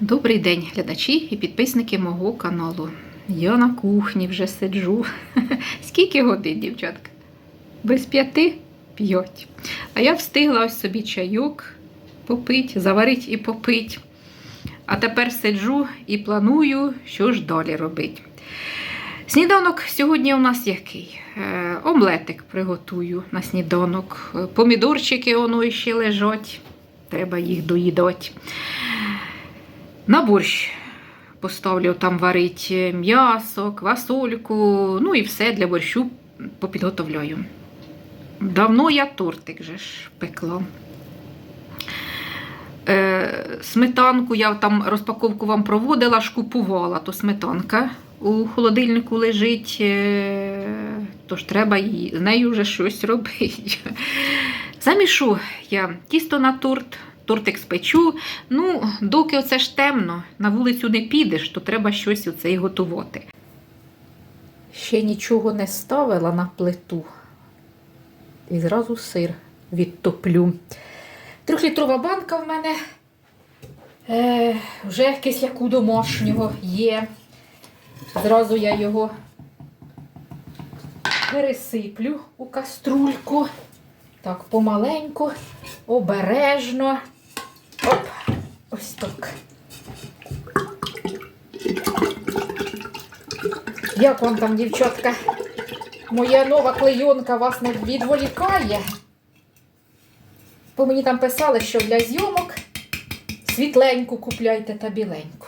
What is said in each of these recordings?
Добрий день, глядачі і підписники мого каналу. Я на кухні вже сиджу. Скільки годин, дівчатка? Без п'яти? П'ять. А я встигла ось собі чайок попить, заварить і попить. А тепер сиджу і планую, що ж далі робити. Сніданок сьогодні у нас який? Е, омлетик приготую на сніданок. Помідорчики воно ще лежать. Треба їх доїдати. На борщ поставлю там варить м'ясо, квасольку, ну і все для борщу попідготовляю. Давно я тортик же ж пекла. Е, сметанку я там розпаковку вам проводила, ж купувала, то сметанка у холодильнику лежить, е, тож треба її, з нею вже щось робити. Замішу я тісто на торт, тортик спечу. Ну, доки оце ж темно, на вулицю не підеш, то треба щось оце і готувати. Ще нічого не ставила на плиту. І зразу сир відтоплю. Трьохлітрова банка в мене е, вже кисляку домашнього є. Зразу я його пересиплю у каструльку. Так, помаленьку, обережно. Ось так. Як вам там, дівчатка, моя нова клейонка вас не відволікає? Бо мені там писали, що для зйомок світленьку купляйте та біленьку.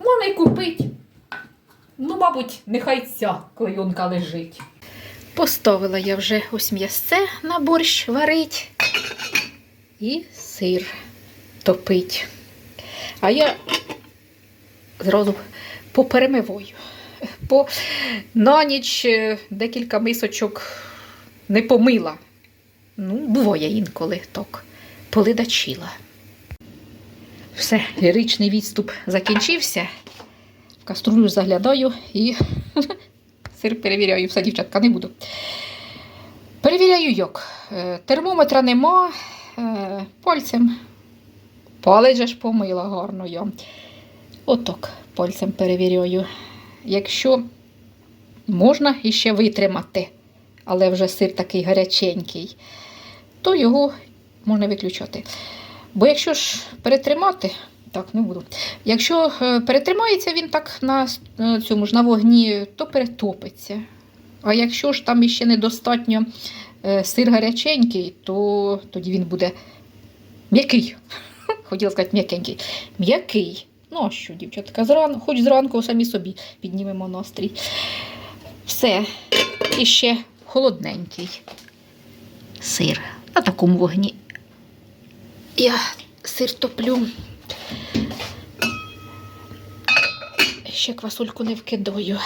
Можна й купити. Ну, мабуть, нехай ця клейонка лежить. Поставила я вже ось м'ясце на борщ варить і сир топить. А я зразу поперемиваю. По на ніч е, декілька мисочок не помила. Ну, буває інколи так. Полидачила. Все, ліричний відступ закінчився. В каструлю заглядаю і сир перевіряю. Все, дівчатка, не буду. Перевіряю як. Е, Термометра нема. Е, Пальцем. Палець ж помила гарно я. Отак пальцем перевіряю. Якщо можна іще витримати, але вже сир такий гаряченький, то його можна виключати. Бо якщо ж перетримати, так, не буду. Якщо е, перетримається він так на е, цьому ж на вогні, то перетопиться. А якщо ж там іще недостатньо е, сир гаряченький, то тоді він буде м'який. Хотіла сказати м'якенький. М'який. Ну, а що, дівчатка, зран... хоч зранку самі собі піднімемо настрій. Все. І ще холодненький сир. На такому вогні. Я сир топлю. Ще квасольку не вкидаю.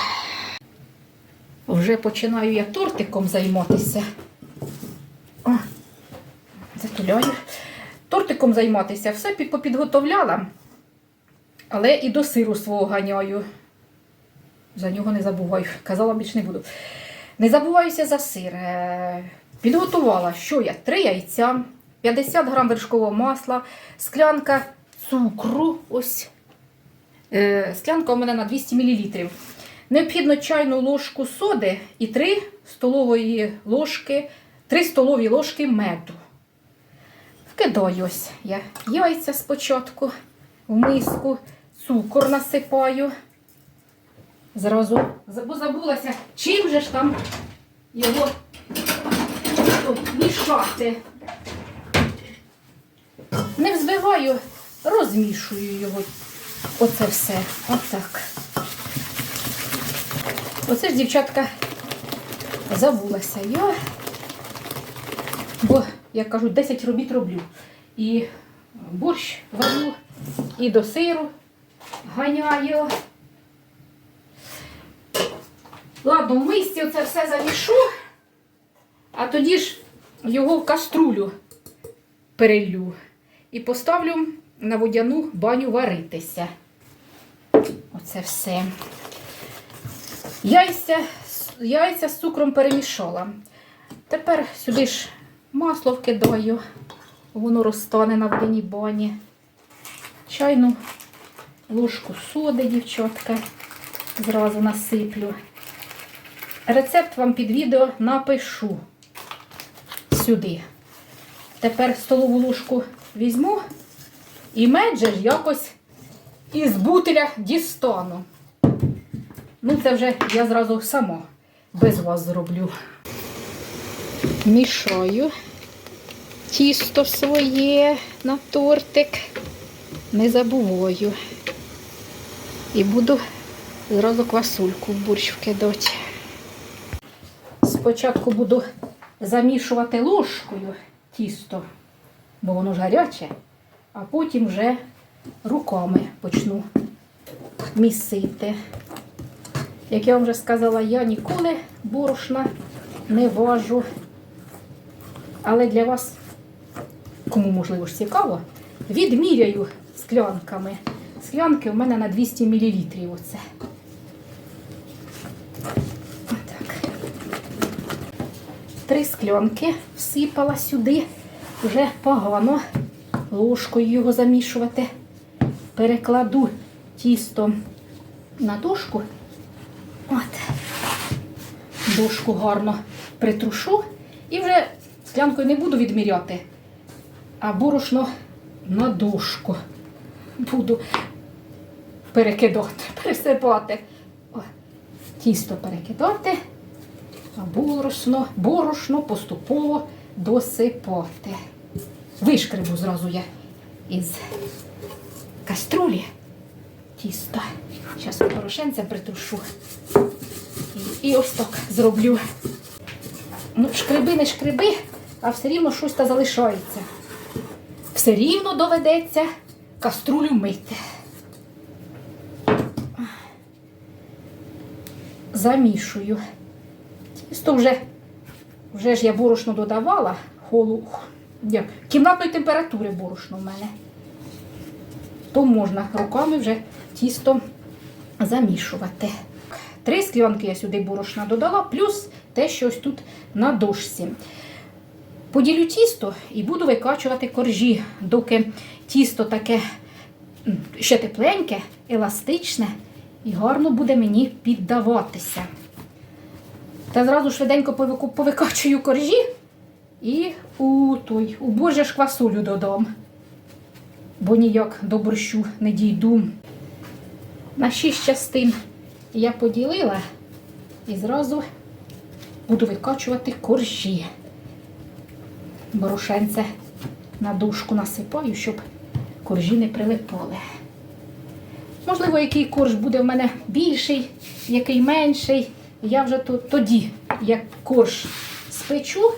Вже починаю я тортиком займатися. О, затуляю. Тортиком займатися. Все під- попідготовляла, але і до сиру свого ганяю. За нього не забуваю. Казала, більш не буду. Не забуваюся за сир. Е, Підготувала, що я? Три яйця, 50 грам вершкового масла, склянка цукру. Ось. Е, Склянка у мене на 200 мл. Необхідно чайну ложку соди і 3 столової ложки, 3 столові ложки меду. Вкидаю ось я яйця спочатку в миску, цукор насипаю. Зразу забулася, чим же ж там його мішати. Не взбиваю, розмішую його. Оце все. Отак. Оце ж, дівчатка, забулася я. Як кажуть, 10 робіт роблю. І борщ варю, і до сиру ганяю. Ладно, в мисці оце все замішу, а тоді ж його в каструлю перелю і поставлю на водяну баню варитися. Оце все. Яйця, яйця з цукром перемішала. Тепер сюди ж масло вкидаю, воно розтане на водяній бані. Чайну ложку соди, дівчатка, зразу насиплю. Рецепт вам під відео напишу сюди. Тепер столову ложку візьму і мед ж якось із бутиля дістану. Ну, це вже я зразу сама без вас зроблю. Мішаю тісто своє на тортик. Не забуваю. І буду зразу квасульку в борщ вкидати. Спочатку буду замішувати ложкою тісто, бо воно ж гаряче, а потім вже руками почну місити. Як я вам вже сказала, я ніколи борошна не важу. Але для вас, кому можливо ж цікаво, відміряю склянками. Склянки у мене на 200 мл. Оце. Отак. Три склянки всипала сюди. Вже погано ложкою його замішувати. Перекладу тісто на дошку. От. Дошку гарно притрушу і вже склянкою не буду відміряти, а борошно на дошку буду перекидати, пересипати. Тісто перекидати, а борошно, борошно поступово досипати. Вишкребу зразу я із каструлі тісто. Зараз порошенця притрушу. І, і ось так зроблю. Ну, шкреби не шкреби, а все рівно щось залишається. Все рівно доведеться каструлю мити. Замішую. Тісто вже, вже ж я борошно додавала, холу, кімнатної температури борошно в мене. То можна руками вже тісто замішувати. Три склянки я сюди борошна додала, плюс те, що ось тут на дошці. Поділю тісто і буду викачувати коржі, доки тісто таке ще тепленьке, еластичне і гарно буде мені піддаватися. Та зразу швиденько повикачую коржі і у той, у божа ж квасолю додам, бо ніяк до борщу не дійду. На шість частин я поділила і зразу буду викачувати коржі. Борошенце на дужку насипаю, щоб коржі не прилипали. Можливо, який корж буде в мене більший, який менший. Я вже тоді, як корж спечу,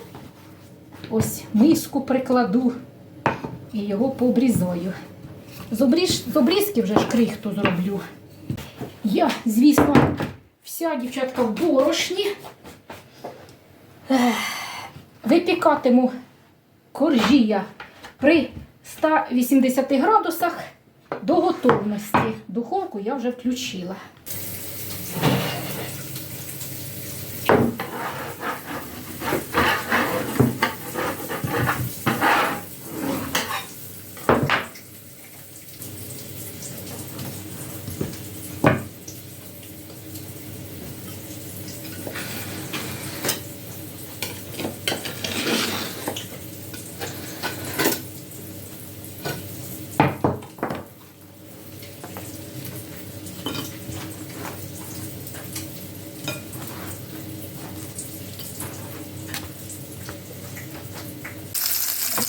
ось миску прикладу і його пообрізаю. З, обріз... з обрізки вже ж крихту зроблю. Я, звісно, вся дівчатка в борошні. Випікатиму коржі я при 180 градусах до готовності. Духовку я вже включила.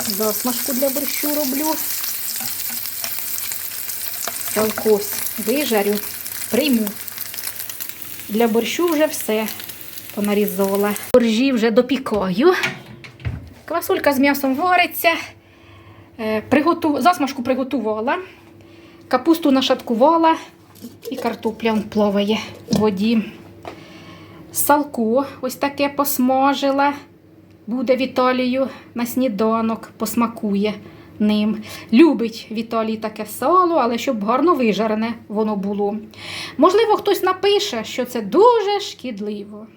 Засмажку для борщу роблю. Салкось вижарю, прийму. Для борщу вже все понарізала. Боржі вже допікаю. Квасолька з м'ясом вариться. Е, Приготу... Засмажку приготувала. Капусту нашаткувала і картопля плаває у воді. Салко ось таке посмажила. Буде Віталію на сніданок, посмакує ним. Любить Віталій таке сало, але щоб гарно вижарене воно було. Можливо, хтось напише, що це дуже шкідливо.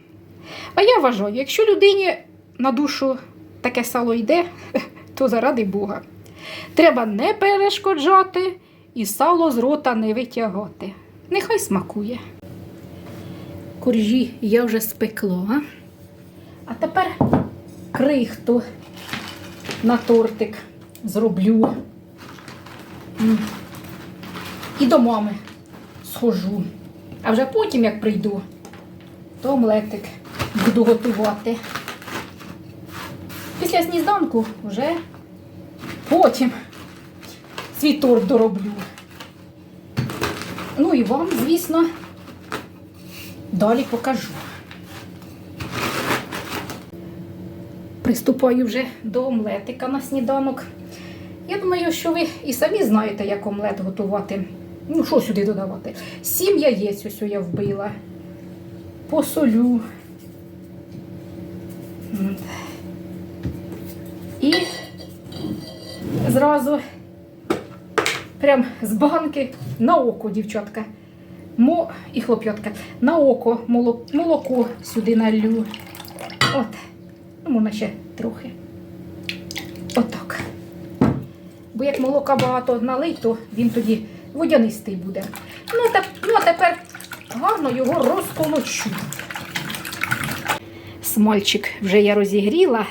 А я вважаю, якщо людині на душу таке сало йде, то заради Бога. Треба не перешкоджати і сало з рота не витягати. Нехай смакує. Коржі я вже спекла. А тепер крихту на тортик зроблю. І до мами схожу. А вже потім, як прийду, то омлетик буду готувати. Після сніданку вже потім свій торт дороблю. Ну і вам, звісно, далі покажу. Приступаю вже до омлетика на сніданок. Я думаю, що ви і самі знаєте, як омлет готувати. Ну, що сюди додавати? Сім яєць ось я вбила. Посолю. І зразу прям з банки на око, дівчатка. Мо і хлоп'ятка. На око молоко, сюди налью. От. Ну, можна ще трохи. Отак. Бо як молока багато налий, то він тоді водянистий буде. Ну, та, ну а тепер гарно його розколочу. Смальчик вже я розігріла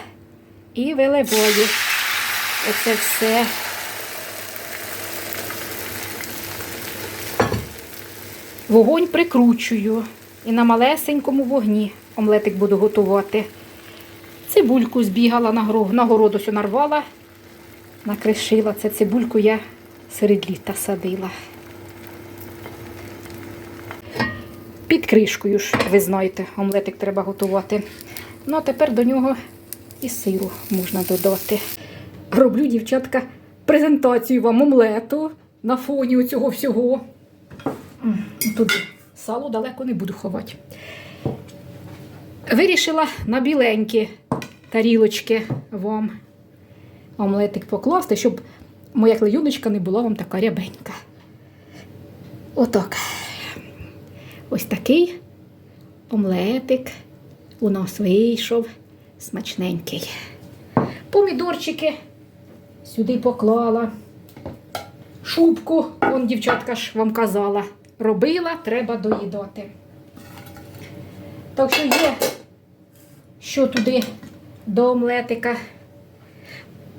і виливаю. Оце все. Вогонь прикручую і на малесенькому вогні омлетик буду готувати. Цибульку збігала на городу, ось нарвала, накришила. Це цибульку я серед літа садила. Під кришкою ж, ви знаєте, омлетик треба готувати. Ну, а тепер до нього і сиру можна додати. Роблю, дівчатка, презентацію вам омлету на фоні цього всього. Туди сало далеко не буду ховати. Вирішила на біленькі тарілочки вам омлетик покласти, щоб моя клеюночка не була вам така рябенька. Отак. Ось такий омлетик у нас вийшов смачненький. Помідорчики сюди поклала. Шубку, он дівчатка ж вам казала, робила, треба доїдати. Так що є, що туди до омлетика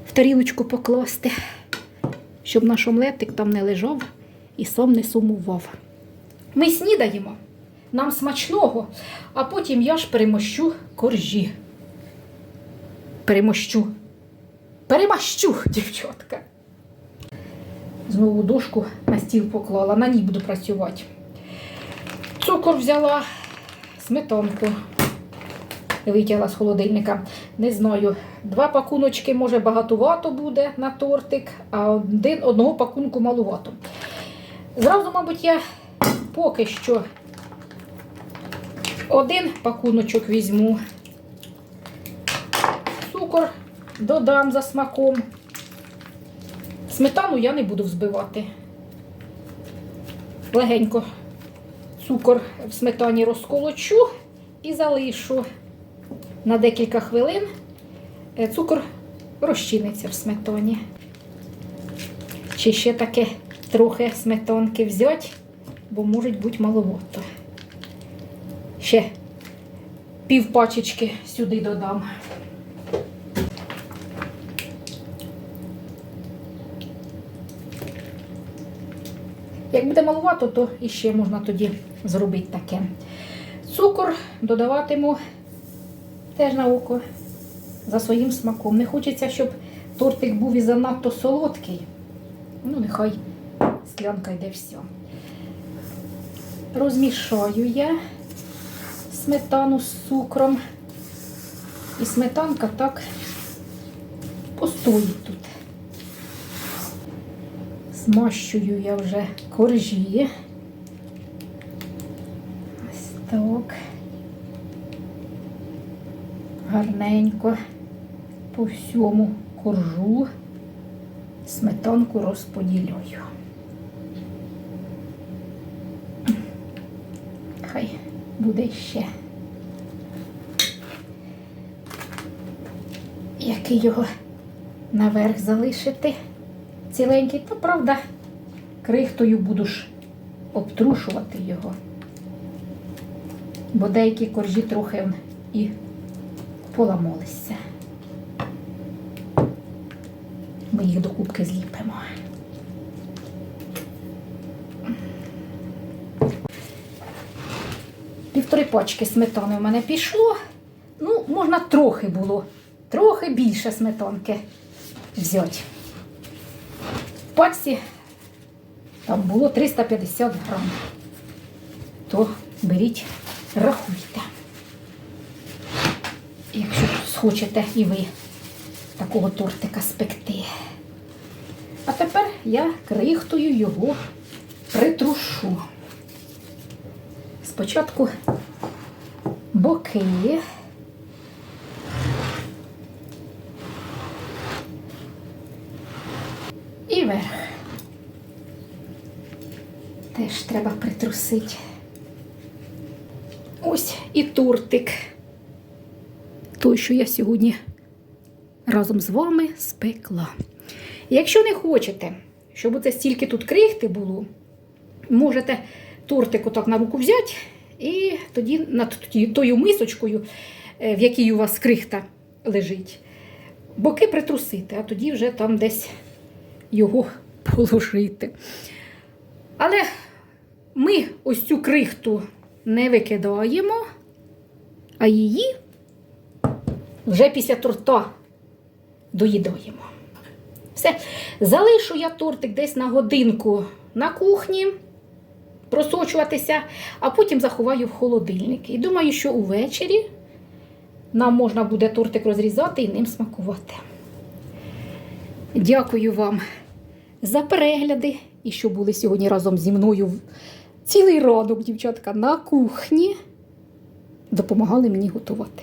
в тарілочку покласти, щоб наш омлетик там не лежав і сам не сумував. Ми снідаємо, нам смачного, а потім я ж перемощу коржі. Перемощу. Перемащу, дівчатка. Знову дошку на стіл поклала, на ній буду працювати. Цукор взяла, сметанку витягла з холодильника. Не знаю, два пакуночки, може, багатувато буде на тортик, а один, одного пакунку малувато. Зразу, мабуть, я поки що один пакуночок візьму. Цукор додам за смаком. Сметану я не буду взбивати. Легенько цукор в сметані розколочу і залишу на декілька хвилин. Е, Цукор розчиниться в сметані. Чи ще таке трохи сметанки взяти, бо може бути маловато. Ще пів пачечки сюди додам. Як буде маловато, то іще можна тоді зробити таке. Цукор додаватиму теж на око за своїм смаком. Не хочеться, щоб тортик був і занадто солодкий. Ну, нехай склянка йде все. Розмішаю я сметану з цукром. І сметанка так постоїть тут. Змащую я вже коржі. Ось так. Гарненько по всьому коржу сметанку розподіляю. Хай буде ще. Який його наверх залишити ціленький, то правда крихтою буду обтрушувати його. Бо деякі коржі трохи і поламалися. Ми їх до кубки зліпимо. Півтори пачки сметани у мене пішло. Ну, можна трохи було, трохи більше сметанки взяти. В пачці там було 350 грам. То беріть, рахуйте. Якщо схочете і ви такого тортика спекти. А тепер я крихтою його притрушу. Спочатку боки. І верх. Теж треба притрусити. Ось і тортик. Той, що я сьогодні разом з вами спекла. Якщо не хочете, щоб оце стільки тут крихти було, можете тортик отак на руку взяти і тоді над тою мисочкою, е, в якій у вас крихта лежить, боки притрусити, а тоді вже там десь його положити. Але ми ось цю крихту не викидаємо, а її вже після торта доїдаємо. Все, залишу я тортик десь на годинку на кухні просочуватися, а потім заховаю в холодильник. І думаю, що увечері нам можна буде тортик розрізати і ним смакувати. Дякую вам за перегляди і що були сьогодні разом зі мною цілий ранок, дівчатка, на кухні. Допомагали мені готувати.